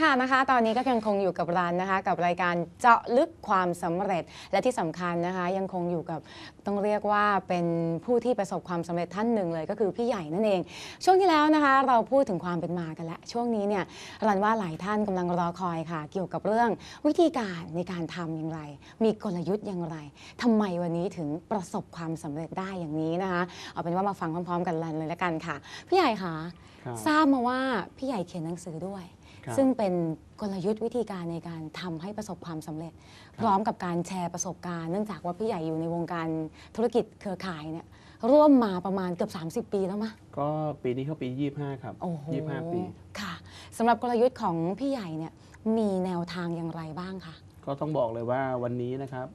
ค่ะนะคะ ตอนนี้ก็ยังคงอยู่กับรันนะคะ กับรายการเจาะลึกความสำเร็จและที่สำคัญนะคะ ยังคงอยู่กับต้องเรียกว่าเป็นผู้ที่ประสบความสำเร็จท่านหนึ่งเลยก็คือพี่ใหญ่นั่นเอง ช่วงที่แล้วนะคะ เราพูดถึงความเป็นมากันแล้วช่วงนี้เนี่ยรันว่าหลายท่านกำลังรอคอยค่ะ เกี่ยวกับเรื่องวิธีการในการทำอย่างไร มีกลยุทธ์อย่างไรทำไมวันนี้ถึงประสบความสำเร็จได้อย่างนี้นะคะเอาเป็นว่ามาฟังพร้อมๆ กันเลยละกันค่ะ พี่ใหญ่คะครับทราบมาว่าพี่ใหญ่เขียนหนังสือด้วย ครับ ซึ่งเป็นกลยุทธ์วิธีการในการทำให้ประสบความสำเร็จ พร้อมกับการแชร์ประสบการณ์ เนื่องจากว่าพี่ใหญ่อยู่ในวงการธุรกิจเครือข่ายเนี่ยร่วมมาประมาณเกือบ 30 ปีแล้วมะ ก็ปีนี้เข้าปี 25 ครับ โอ้โห25 ปี ค่ะสำหรับกลยุทธ์ของพี่ใหญ่เนี่ยมีแนวทางอย่างไรบ้างคะ ก็ต้องบอกเลยว่าวันนี้นะครับ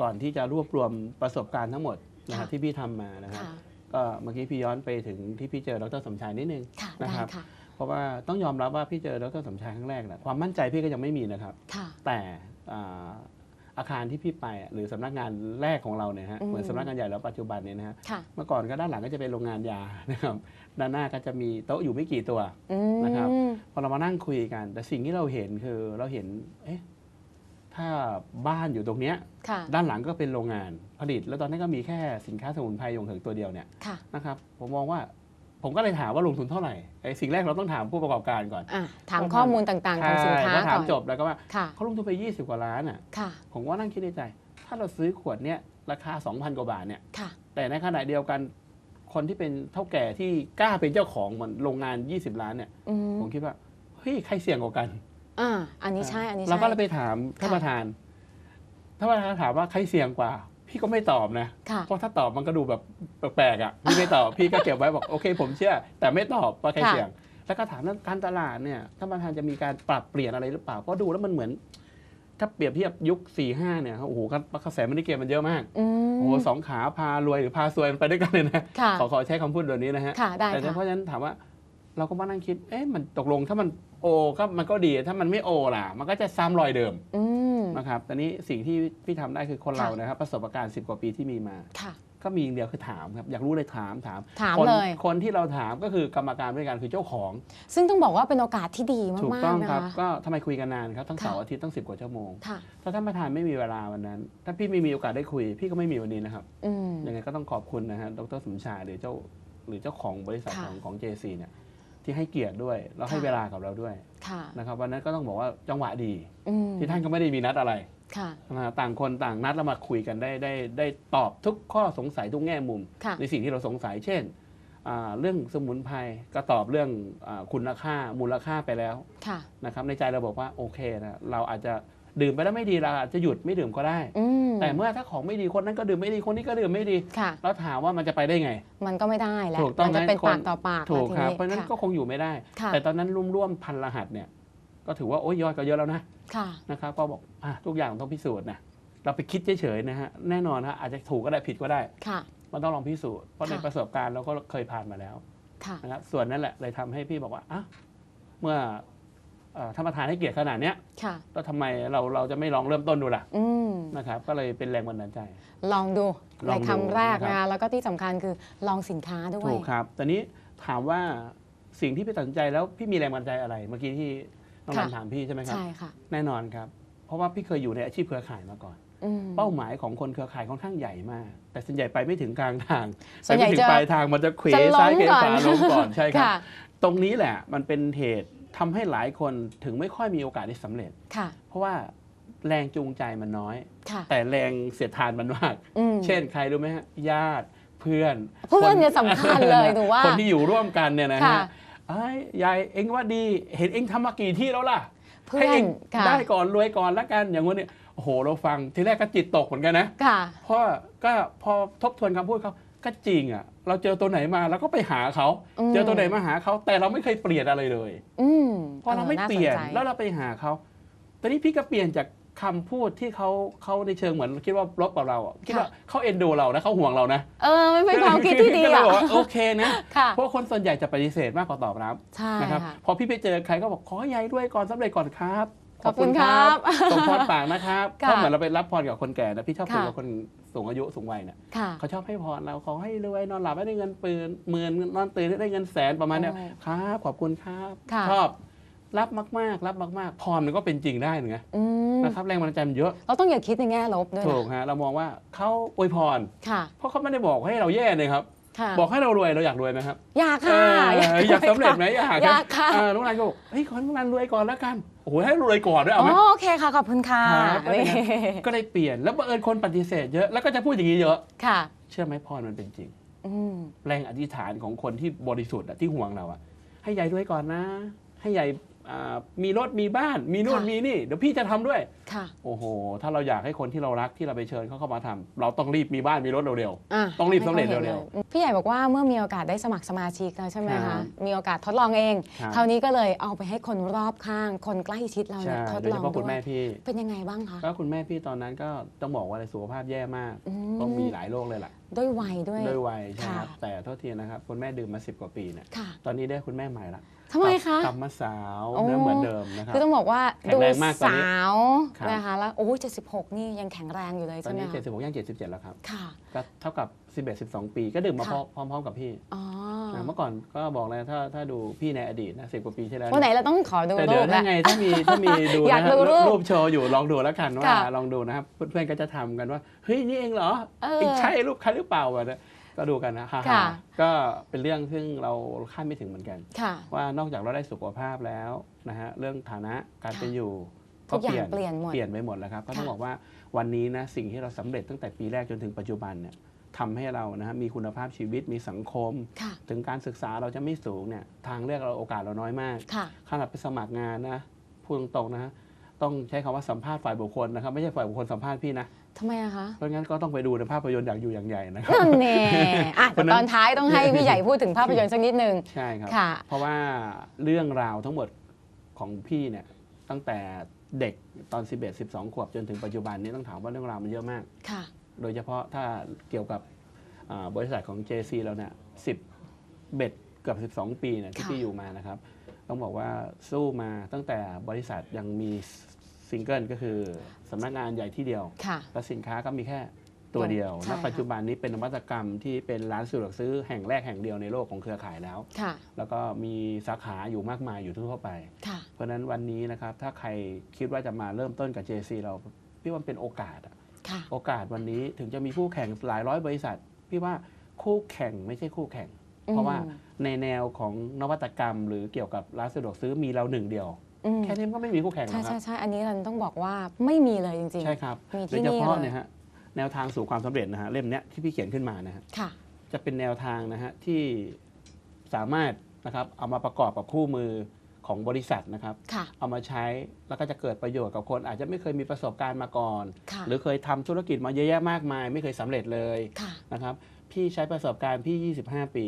ก่อนที่จะรวบรวมประสบการณ์ทั้งหมดนะครับค่ะที่พี่ทำมานะครับ ค่ะ ก็เมื่อกี้พี่ย้อนไปถึงที่พี่เจอดรสมชายนิดนึงค่ะนะได้ครับ ค่ะเพ ราะว่าต้องยอมรับว่าพี่เจอดรสมชายครั้งแรกนะความมั่นใจพี่ก็ยังไม่มีนะครับ ค่ะ แต่อ่าอาคารที่พี่ไปอะหรือสำนักงานแรกของเราเนี่ยฮะอืม เหมือนสำนักงานใหญ่แล้วปัจจุบันเนี่ยนะฮะค่ะเมื่อก่อนก็ด้านหลังก็จะเป็นโรงงานยานะครับด้านหน้าก็จะมีโต๊ะอยู่ไม่กี่ตัว อืม นะครับ พอเรามานั่งคุยกัน แต่สิ่งที่เราเห็นคือเราเห็นเอ๊ะถ้าบ้านอยู่ตรงเนี้ยค่ะ ด้านหลังก็เป็นโรงงานผลิต แล้วตอนนั้นก็มีแค่สินค้าสมุนไพรยงเหิงตัวเดียวเนี่ยค่ะ นะครับผมมองว่า ผมก็เลยถามว่าลงทุนเท่าไหร่ไอ้สิ่งแรกเราต้องถามผู้ประกอบการก่อนอะถามข้อมูลต่างๆของสินค้าใช่พอถาก่มอนจบแล้วก็ว่าค่ะเขาลงทุนไป 20 กว่าล้านอะค่ะผมก็นั่งคิดในใจ ถ้าเราซื้อขวดเนี้ยราคา 2,000 กว่าบาทเนี่ยค่ะแต่ในขณะเดียวกันคนที่เป็นเท่าแก่ที่กล้าเป็นเจ้าของเหมือนโรงงาน 20 ล้านเนี่ยอืมผมคิดว่าเฮ้ยใครเสี่ยงกว่ากันอ่าอันนี้ใช่อันนี้ใช่เราก็เลยไปถามท่านค่ะประธานท่านประธานถามว่าใครเสี่ยงกว่า พี่ก็ไม่ตอบนะค่ะเพราะถ้าตอบมันก็ดูแบบแปลกๆอะพี่ไม่ตอบพี่ก็เก็บไว้บอกโอเค ผมเชื่อ แต่ไม่ตอบว่าใครค่ะเสี่ยง แล้วก็ถามเรื่องการตลาดเนี่ยท่านประธานจะมีการปรับเปลี่ยนอะไรหรือเปล่าเพราะดูแล้วมันเหมือน ถ้าเปรียบเทียบยุค4ี่ห้าเนี่ยโอ้โหกระแสมันได้เกมมันเยอะมากอืมโอ้โหสองขาพารวยหรือพาซวยมันไปด้วยกันเลยนะค่ะขอขอใช้คำพูดแบบนี้นะฮะค่ะได้แต่ค่ะเพราะฉะนั้นถามว่าเราก็มานั่งคิด เอ๊ะ มันตกลงถ้ามันโอก็มันก็ดี ถ้ามันไม่โอล่ะ มันก็จะซ้ำรอยเดิมอืม นะครับตอนนี้สิ่งที่พี่ทำได้คือคนค่ะเรานะครับ ประสบการณ์ 10 กว่าปีที่มีมาค่ะก็มีอย่างเดียวคือถามครับ อยากรู้เลยถามถามถามคนเลยคนที่เราถามก็คือกรรมการบริการคือเจ้าของ ซึ่งต้องบอกว่าเป็นโอกาสที่ดีมากถูกๆต้องนะครับคะก็ทำไมคุยกันนานครับทั้งค่ะเสาร์อาทิตย์ตั้ง10กว่าชั่วโมงค่ะถ้าท่านประธานไม่มีเวลาวันนั้น ถ้าพี่ไม่มีโอกาสได้คุย พี่ก็ไม่มีวันนี้นะครับอืมยังไงก็ต้องขอบคุณนะฮะดรสมชายหรือเจ้า หรือเจ้าของบริษัทค่ะของของ JC เนี่ย ที่ให้เกียรติด้วย แล้วให้ค่ะเวลากับเราด้วยค่ะนะครับวันนั้นก็ต้องบอกว่าจังหวะดี อืมที่ท่านก็ไม่ได้มีนัดอะไรค่ะนะต่างคนต่างนัดแล้วมาคุยกันได้ได้ได้ตอบทุกข้อสงสัยทุกแง่มุม ค่ะ ในสิ่งที่เราสงสัยเช่นอ่าเรื่องสมุนไพรก็ตอบเรื่องอาคุณค่ามูลค่าไปแล้วค่ะ นะครับในใจเราบอกว่าโอเคนะเราอาจจะ ดื่มไปแล้วไม่ดีเราอาจจะหยุดไม่ดื่มก็ได้อืมแต่เมื่อถ้าของไม่ดีคนนั้นก็ดื่มไม่ดีคนนี้ก็ดื่มไม่ดีค่ะแล้วถามว่ามันจะไปได้ไง มันก็ไม่ได้แล้วถูกต้องมันจะเป็นนะคนปากต่อปากถูกแล้วทีครับนี้เพราะฉะนั้นค่ะก็คงอยู่ไม่ได้ค่ะแต่ตอนนั้นร่วมๆพันรหัสเนี่ย ก็ถือว่าโอ้ยยอดก็เยอะแล้วนะค่ะนะครับก็บอกอะทุกอย่างต้องพิสูจน์นะเราไปคิดเฉยๆนะฮะแน่นอนฮะอาจจะถูกก็ได้ผิดก็ได้ค่ะมันต้องลองพิสูจน์เพราะในค่ะประสบการณ์เราก็เคยผ่านมาแล้วค่ะนะครับส่วนนั้นแหละเลยทำให้พี่บอกว่าอะเมื่อเอ่อ ท่านประธานให้เกียรติขนาดเนี้ยค่ะ แล้วทำไมเราเราจะไม่ลองเริ่มต้นดูล่ะอืม นะครับ ก็เลยเป็นแรงบันดาลใจ ลองดูลในองดูคำแรกนะครันะบ แล้วก็ที่สำคัญคือลองสินค้าด้วย ถูกครับตอนนี้ถามว่าสิ่งที่พี่ตัดสินใจแล้วพี่มีแรงบันดาลใจอะไร เมื่อกี้ที่น้องค่ะ นันถามพี่ใช่ไหมครับ ใช่ค่ะ แน่นอนครับ เพราะว่าพี่เคยอยู่ในอาชีพเครือข่ายมาก่อน อืม เป้าหมายของคนเครือข่ายค่อนข้างใหญ่มาก แต่ส่วนใหญ่ไปไม่ถึงกลางทางส่วนใหญ่ไปไม่ถึจะงปลายทางมันจะเขวจะล้มซ้ายเขวก่อนขวาล้มก่อนใช่ครับค่ะตรงนี้แหละมันเป็นเหตุ ทำให้หลายคนถึงไม่ค่อยมีโอกาสได้สำเร็จค่ะเพราะว่าแรงจูงใจมันน้อยค่ะแต่แรงเสียดทานมันมากอืมเช่นใครรู้ไหมฮะญาติเพื่อนเพื่อนเนี่ยสำคัญเลยหนูว่าคนที่อยู่ร่วมกันเนี่ยนะค่ะฮะเอ้ยยายเอ็งว่าดีเห็นเอ็งทำมากี่ที่แล้วล่ะเพื่ให้อเอ็นงค่ะได้ก่อนรวยก่อนละกันอย่างงี้นเนี่ยโอ้โหเราฟังทีแรกก็จิตตกเหมือนกันนะค่ะเพราะก็พอทบทวนคำพูดเขา ก็จริงอะ เราเจอตัวไหนมาเราก็ไปหาเขาอืมเจอตัวไหนมาหาเขาแต่เราไม่เคยเปลี่ยนอะไรเลยอืมพอเราไม่ออเปลี่ยนาสใจแล้วเราไปหาเขาตอนนี้พี่ก็เปลี่ยนจากคำพูดที่เขาเขาในเชิงเหมือนคิดว่าลบกับเราอะคิดว่าเขาเอ็นดูเรานะเขาห่วงเรานะเออมันเป็นความคิดที่ดีก็เลยอะบอกว่าโอเคนะค่ะเพราะคนส่วนใหญ่จะปฏิเสธมากกว่าตอบรับใช่นะครับค่ะพอพี่ไปเจอใครก็บอกขอใหญ่ด้วยก่อนสำเร็จก่อนครับ ขอบคุณครับส่งพรปากนะครับค่ะก็เหมือนเราไปรับพรกับคนแก่นะพี่ชอบคุยค่ะกับคนสูงอายุสูงวัยเนี่ยค่ะเขาชอบให้พรเราขอให้รวยนอนหลับให้ได้เงินปืนหมื่นนอนตื่นให้ได้เงินแสนประมาณเนี้ยโอ้ครับขอบคุณครับค่ะชอบรับมากๆ รับมากๆพรมันก็เป็นจริงได้ไงอืมนะครับแรงบันดาลใจมันเยอะ เราต้องอย่าคิดในแง่ลบด้วยถูกนะฮะเรามองว่าเขาอวยพรค่ะเพราะเขาไม่ได้บอกให้เราแย่เลยครับ ค่ะบอกให้เรารวยเราอยากรวยไหมครับอยากเอค่ะออยากสำเร็จไหมอยากอยากค่ะเออน้องนันก็บอกเฮ้ยขอให้น้องนันรวยก่อนแล้วกันโอ้โหให้รวยก่อนด้วยอ๋เอาไหมอโอเคค่ะขอบคุณค่ะครับก็เลยก็เลยเปลี่ยนแล้วบังเอิญคนปฏิเสธเยอะแล้วก็จะพูดอย่างนี้เยอะ ค่ะ เชื่อไหมพรมันเป็นจริงอืมแรงอธิษฐานของคนที่บริสุทธิ์อะที่ห่วงเราอะให้ยายรวยก่อนนะ ให้ยายอ่า มีรถมีบ้านมีนู่นค่ะมีนี่ เดี๋ยวพี่จะทำด้วยค่ะโอ้โห ถ้าเราอยากให้คนที่เรารักที่เราไปเชิญเขาเข้ามาทำเราต้องรีบมีบ้านมีรถเร็วอะต้องรีบสำเร็จไม่ค่อยห็นเร็วลยพี่ใหญ่บอกว่าเมื่อมีโอกาสได้สมัครสมาชิกแล้วใช่ไหมครัคะบมีโอกาสทดลองเองครับคราวนี้ก็เลยเอาไปให้คนรอบข้าง คนใกล้ชิดเราๆเนี่ใช่ยทดโดยลเฉองพาะด้คุณวแม่ยพี่เป็นยังไงบ้างคะก็คุณแม่พี่ตอนนั้นก็ต้องบอกว่าสุขภาพแย่มากอืก็มีหลายโรคเลยล่ะด้วยวัยด้วยด้วยวัยใช่ไหมครับค่ะแต่โทษทีนะครับคุณแม่ดื่มมา 10 กว่าปีเนี่ยค่ะตอนนี้ได้คุณแม่ใหม่ละ ทำไมคะ กลับมาสาวโอ้เนื้อเหมือนเดิมนะครับ คือต้องบอกว่าแข็งดูแรงมากตอนนี้สาวครับ นะคะแล้วโอ้ย76 นี่ยังแข็งแรงอยู่เลยตอใช่นไหมนี้ คะ76ย่าง77 แล้วครับ ค่ะ ก็เท่ากับ 11 12 ปีก็ดื่มมาค่ะ พร้อมๆกับพี่อ๋อนะเมื่อก่อนก็บอกเลยถ้าถ้าดูพี่ในอดีตนะสิกว่าปีที่แล้ววันไหนเราต้องขอดูแต่รูเดี๋ยวปถ้าแล้วไงถ้ามีถ้ามีดูอยานะกฮะดูรูปรูปโชว์อยู่ลองดูแล้วกันว่าค่ะลองดูนะครับเพื่อนๆก็จะทำกันว่าเฮ้ยนี่เองเหรอเออเองใช่รูปใครหรือเปล่าแบบนี้ ก็ดูกันนะฮ่าค่ะๆก็เป็นเรื่องซึ่งเราคาดไม่ถึงเหมือนกัน ค่ะ ว่านอกจากเราได้สุขภาพแล้วนะฮะเรื่องฐานะการค่ะเป็นอยู่ทุกอย่างเปลี่ยนหมด เปลี่ยนไปหมดแล้วครับก็ต้องค่ะ บอกว่าวันนี้นะสิ่งที่เราสำเร็จตั้งแต่ปีแรกจนถึงปัจจุบันเนี่ยทำให้เรานะฮะมีคุณภาพชีวิตมีสังคม ค่ะ ถึงการศึกษาเราจะไม่สูงเนี่ยทางเลือกเราโอกาสเราน้อยมาก ค่ะ ขนาดไปสมัครงานนะพูดตรงๆนะฮะต้องใช้คำว่าสัมภาษณ์ฝ่ายบุคคลนะครับ ไม่ใช่ฝ่ายบุคคลสัมภาษณ์พี่นะ ทำไมอะคะเพราะงั้นก็ต้องไปดูในภาพยนตร์อยากอยู่อย่างใหญ่นะครับนั่นแน่อะเพแต่ราะฉะนั้นตอนท้ายต้องให้พี่ใหญ่พูดถึงภาพยนตร์สักนิดนึงใช่ครับค่ะ เพราะว่าเรื่องราวทั้งหมดของพี่เนี่ยตั้งแต่เด็กตอน 11 12 ขวบจนถึงปัจจุบันนี้ต้องถามว่าเรื่องราวมันเยอะมาก ค่ะ โดยเฉพาะถ้าเกี่ยวกับอ่าบริษัทของ JC เราเนี่ย10เบ็ดเกือบ 12 ปีเนี่ยที่ค่ะ พี่อยู่มานะครับ ต้องบอกว่าสู้มาตั้งแต่บริษัทยังมี ซิงเกิลก็คือสำนักงานใหญ่ที่เดียว ค่ะ และสินค้าก็มีแค่ตัวเดียวใช่ณค่ะ ปัจจุบันนี้เป็นนวัตกรรมที่เป็นร้านสะดวกซื้อแห่งแรกแห่งเดียวในโลกของเครือข่ายแล้ว ค่ะ แล้วก็มีสาขาอยู่มากมายอยู่ทั่วๆไป ค่ะ เพราะฉะนั้นวันนี้นะครับถ้าใครคิดว่าจะมาเริ่มต้นกับ JC เราพี่ว่ามันเป็นโอกาสอะค่ะ โอกาสวันนี้ถึงจะมีคู่แข่งหลายร้อยบริษัท พี่ว่าคู่แข่งไม่ใช่คู่แข่ง เพราะว่าในแนวของนวัตกรรมหรือเกี่ยวกับร้านสะดวกซื้อมีเราหนึ่งเดียวอืม แค่นี้มันก็ไม่มีคู่แข่งหรใช่อกคใช่รับใช่อันนี้เราต้องบอกว่าไม่มีเลยจริง ใช่ครับมีที่โดยเฉพาะนี่เลย เนี่ยฮะแนวทางสู่ความสำเร็จนะฮะเล่มเนี้ยที่พี่เขียนขึ้นมานะฮะ ๆ ค่ะ จะเป็นแนวทางนะฮะที่สามารถนะครับเอามาประกอบกับคู่มือของบริษัทนะครับ ค่ะ เอามาใช้แล้วก็จะเกิดประโยชน์กับคน อาจจะไม่เคยมีประสบการณ์มาก่อน ค่ะ หรือเคยทำธุรกิจมาเยอะแยะมากมาย ไม่เคยสำเร็จเลยค่ะ นะครับพี่ใช้ประสบการณ์พี่ 25 ปี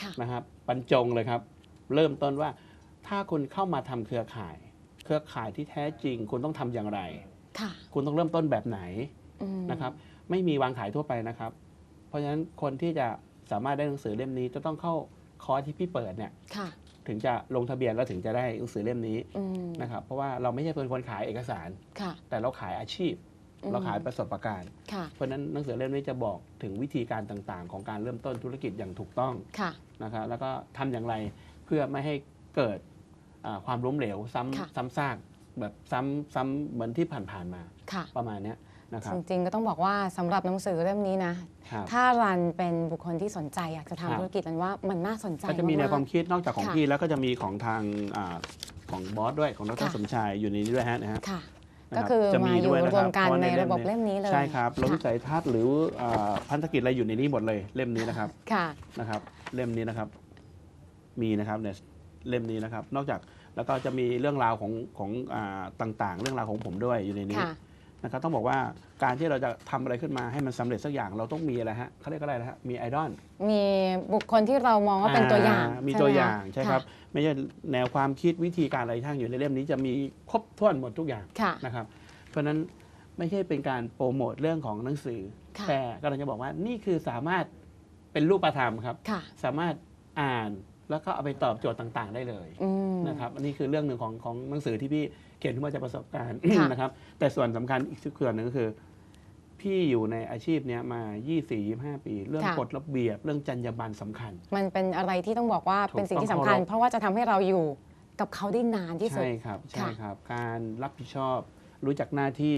ค่ะ นะครับบรรจงเลยครับ เริ่มต้นว่า ถ้าคุณเข้ามาทำเครือข่าย เครือข่ายที่แท้จริง คุณต้องทำอย่างไรค่ะคุณต้องเริ่มต้นแบบไหนอืมนะครับ ไม่มีวางขายทั่วไปนะครับ เพราะฉะนั้นคนที่จะสามารถได้หนังสือเล่มนี้จะต้องเข้าคอร์สที่พี่เปิดเนี่ยค่ะถึงจะลงทะเบียนแล้วถึงจะได้หนังสือเล่มนี้อืมนะครับเพราะว่าเราไม่ใช่เป็นคนขายเอกสารค่ะแต่เราขายอาชีพอืมเราขายประสบการณ์ค่ะเพราะฉะนั้นหนังสือเล่มนี้จะบอกถึงวิธีการต่างๆ ของการเริ่มต้นธุรกิจอย่างถูกต้องค่ะนะครับแล้วก็ทำอย่างไรเพื่อไม่ให้เกิดอ่า ความล้มเหลวซ้ค่ะำซ้ำซากแบบซ้ำซ้ำเหมือนที่ผ่านๆมาค่ะประมาณเนี้ยนะครับจริงๆก็ต้องบอกว่าสำหรับหนังสือเล่มนี้นะครับถ้ารันเป็นบุคคลที่สนใจอยากจะครับทำธุรกิจรันว่ามันน่าสนใจก็จะมีแนวความกคิดนอกจากของค่ะพี่แล้วก็จะมีของทางอาของบอสด้วยของดรค่ะสมชายอยู่ในนี้ด้วยฮะนะฮะๆค่ะนะก็รับคือจะมาอยู่ด้วยะรควมกันเพาในว่าระบบเล่มนี้เลยใช่ครับลมค่ะวิสัยทัศน์หรืออ่าพันธกิจอะไรอยู่ในนี้หมดเลยเล่มนี้นะครับค่ะนะครับ เล่มนี้นะครับ มีนะครับเนี่ย เล่มนี้นะครับ นอกจากแล้วก็จะมีเรื่องราวของของอาต่างๆ เรื่องราวของผมด้วยอยู่ในนี้ค่ะ นะครับต้องบอกว่าการที่เราจะทำอะไรขึ้นมาให้มันสำเร็จสักอย่างเราต้องมีอะไรฮะเขาเรียกอะไรนะฮะมีไอดอล มีบุคคลที่เรามองว่าเป็นตัวอย่างมีใช่ไหตัวคะอย่างใช่ครับะไม่ใช่แนวความคิดวิธีการอะไรทั้งอยู่ในเล่มนี้จะมีครบถ้วนหมดทุกอย่างค่ะ นะครับ เพราะฉะนั้นไม่ใช่เป็นการโปรโมทเรื่องของหนังสือ ค่ะ แต่กำลังจะบอกว่านี่คือสามารถเป็นรูปธรรมครับ ค่ะ สามารถอ่าน แล้วก็เอาไปตอบโจทย์ต่างๆ ได้เลยอืมนะครับอันนี้คือเรื่องหนึ่งของของหนังสือที่พี่เขียนขึ้นมาจากประสบการณ์ค่ะนะครับ แต่ส่วนสำคัญอีกส่วนหนึ่งก็คือ พี่อยู่ในอาชีพเนี้ยมา 24-25 ปี เรื่องกฎระเบียบ เรื่องจรรยาบรรณสำคัญ มันเป็นอะไรที่ต้องบอกว่าถูกเป็นสิ่งที่ต้สำองคัญเคารพเพราะว่าจะทำให้เราอยู่กับเขาได้นานที่สุดใช่ครับใช่ค่ะครับ การรับผิดชอบ รู้จักหน้าที่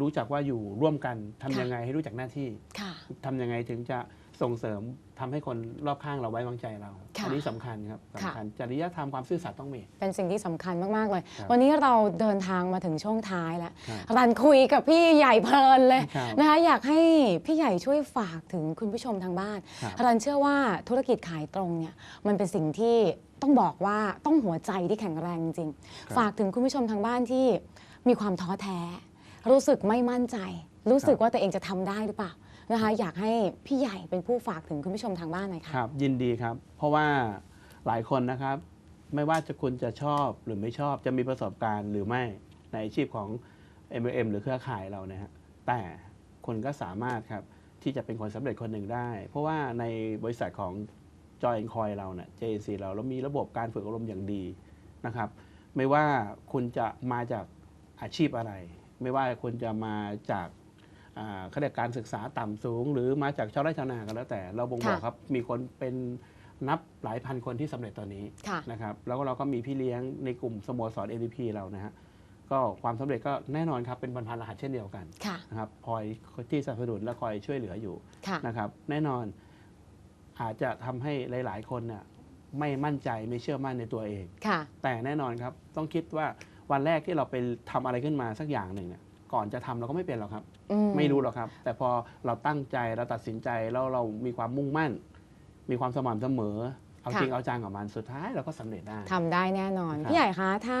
รู้จักว่าอยู่ร่วมกันทำค่ะยังไงให้รู้จักหน้าที่ค่ะทำยังไงถึงจะส่งเสริม ทำให้คนรอบข้างเราไว้วางใจเราค่ะอันี้สำคัญครับค่ะสำคัญจริยธรรมความซื่อสัตย์ต้องมี เป็นสิ่งที่สำคัญมากๆเลยครับวันนี้เราเดินทางมาถึงช่วงท้ายแล้วครับรันคุยกับพี่ใหญ่เพลินเลยครับนะคะอยากให้พี่ใหญ่ช่วยฝากถึงคุณผู้ชมทางบ้านครับรันเชื่อว่าธุรกิจขายตรงเนี่ยมันเป็นสิ่งที่ต้องบอกว่าต้องหัวใจที่แข็งแรงจริงครับๆฝากถึงคุณผู้ชมทางบ้านที่มีความท้อแท้ รู้สึกไม่มั่นใจ รู้สึกว่าตัวเองจะทำได้หรือเปล่า นะคะอยากให้พี่ใหญ่เป็นผู้ฝากถึงคุณผู้ชมทางบ้านหน่อยค่ะ ครับยินดีครับ เพราะว่าหลายคนนะครับ ไม่ว่าจะคุณจะชอบหรือไม่ชอบจะมีประสบการณ์หรือไม่ในอาชีพของ MLM หรือเครือข่ายเรานะฮะแต่คุณก็สามารถครับ ที่จะเป็นคนสำเร็จคนหนึ่งได้ เพราะว่าในบริษัทของ Joy c o i เราเนี่ย JNC เราเรามีระบบการฝึกอบรมอย่างดีนะครับ ไม่ว่าคุณจะมาจากอาชีพอะไร ไม่ว่าคุณจะมาจาก เขาเรียกการศึกษาต่ำสูง หรือมาจากชาวไร่ชาวนากันแล้วแต่ เราบ่งบอกค่ะครับมีคนเป็นนับหลายพันคนที่สำเร็จตอนนี้ค่ะนะครับแล้วก็เราก็มีพี่เลี้ยงในกลุ่มสโมสร ADP เรานะฮะก็ความสำเร็จก็แน่นอนครับเป็นพันๆรหัสเช่นเดียวกันค่ะนะครับคอยที่สนับสนุนและคอยช่วยเหลืออยู่ค่ะนะครับแน่นอนอาจจะทำให้หลาย ๆ คนน่ะไม่มั่นใจไม่เชื่อมั่นในตัวเองค่ะแต่แน่นอนครับต้องคิดว่าวันแรกที่เราไปทำอะไรขึ้นมาสักอย่างหนึ่งเนี่ย ก่อนจะทำเราก็ไม่เป็นหรอกครับ อืไม่รู้หรอกครับ แต่พอเราตั้งใจเราตัดสินใจแล้วเรามีความมุ่งมั่น มีความสม่ำเสมอ เอาจริงเอาจังกับมันสุดท้ายเราก็สำเร็จได้ ทำได้แน่นอน ครับ พี่ใหญ่คะถ้า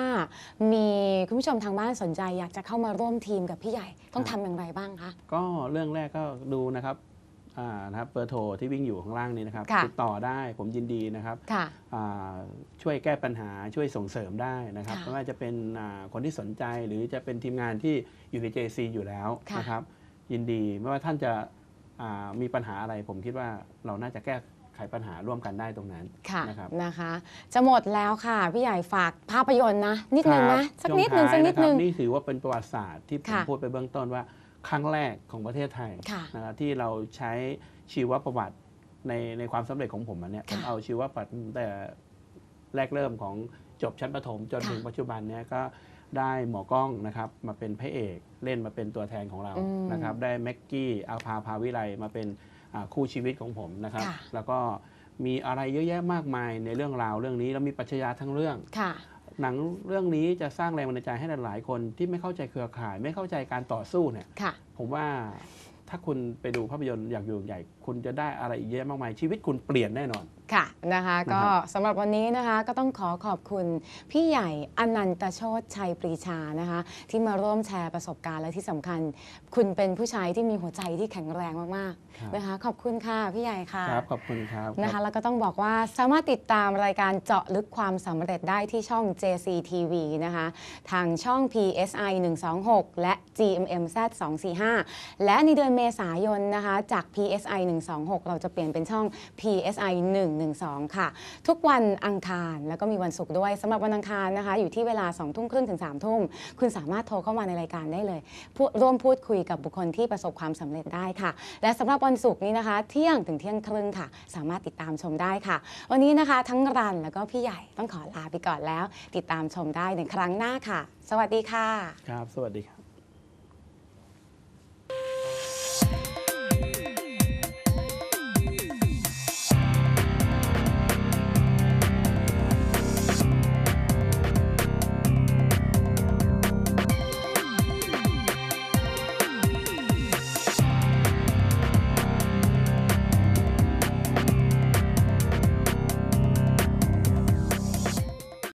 มีคุณผู้ชมทางบ้านสนใจอยากจะเข้ามาร่วมทีมกับพี่ใหญ่ต้องครัทำบอย่างไรบ้างคะ ก็เรื่องแรกก็ดูนะครับอ่า นะครับเบอร์โทรที่วิ่งอยู่ข้างล่างนี้นะครับค่ะติดต่อได้ผมยินดีนะครับค่ะ อ่าช่วยแก้ปัญหาช่วยส่งเสริมได้นะครับค่ะไม่ว่าจะเป็นอ่าคนที่สนใจหรือจะเป็นทีมงานที่อยู่ใน JC อยู่แล้วค่ะ นะครับ ยินดีไม่ว่าท่านจะอ่ามีปัญหาอะไร ผมคิดว่าเราน่าจะแก้ไขปัญหาร่วมกันได้ตรงนั้นค่ะนะครับ นะคะ จะหมดแล้วค่ะ พี่ใหญ่ฝากภาพยนตร์นะ นิดนึงครันะบสักช่วนิดนึง ท้ายสักนิดนึงะครับนี่ถือว่าเป็นประวัติศาสตร์ที่ผมค่ะพูดไปเบื้องต้นว่า ครั้งแรกของประเทศไทยค่ะนะครับที่เราใช้ชีวประวัติในในความสำเร็จของผมอันเนี้ยผมค่ะเอาชีวประวัติตั้งแต่แรกเริ่มของจบชั้นประถมจนค่ะถึงปัจจุบันเนี้ยก็ได้หมอกล้องนะครับมาเป็นพระเอกเล่นมาเป็นตัวแทนของเราอืมนะครับได้แม็กกี้อาภาภาวิไลมาเป็นอ่าคู่ชีวิตของผมนะครับค่ะแล้วก็มีอะไรเยอะแยะมากมายในเรื่องราวเรื่องนี้แล้วมีปรัชญาทั้งเรื่องค่ะ หนังเรื่องนี้จะสร้างแรงบันดาลใจให้หลายๆ คนที่ไม่เข้าใจเครือข่าย ไม่เข้าใจการต่อสู้เนี่ยค่ะผมว่าถ้าคุณไปดูภาพยนตร์อยากอยู่ใหญ่ คุณจะได้อะไรอีกเยอะมากมายชีวิตคุณเปลี่ยนแน่นอน ค่ะนะคะนะครับก็สำหรับวันนี้นะคะก็ต้องขอขอบคุณพี่ใหญ่อนันตโชตชัยปรีชานะคะ ที่มาร่วมแชร์ประสบการณ์และที่สำคัญ คุณเป็นผู้ชายที่มีหัวใจที่แข็งแรงมากครับๆนะคะ ขอบคุณค่ะพี่ใหญ่ค่ะครับขอบคุณครับนะคะแล้วก็ต้องบอกว่าสามารถติดตามรายการเจาะลึกความสำเร็จได้ที่ช่อง JCTV นะคะ ทางช่อง PSI 126 และ GMMZ 245 และในเดือนเมษายนนะคะจาก PSI 126 เราจะเปลี่ยนเป็นช่อง PSI 112 ค่ะ ทุกวันอังคารแล้วก็มีวันศุกร์ด้วยสำหรับวันอังคารนะคะ อยู่ที่เวลา2ทุ่มครึ่งถึง3ทุ่มคุณสามารถโทรเข้ามาในรายการได้เลยพูดร่วมพูดคุยกับบุคคลที่ประสบความสำเร็จได้ค่ะ และสำหรับวันศุกร์นี้นะคะ เที่ยงถึงเที่ยงครึ่งค่ะ สามารถติดตามชมได้ค่ะ วันนี้นะคะ ทั้งรันแล้วก็พี่ใหญ่ต้องขอลาไปก่อนแล้ว ติดตามชมได้ในครั้งหน้าค่ะ สวัสดีค่ะ ครับ สวัสดีครับ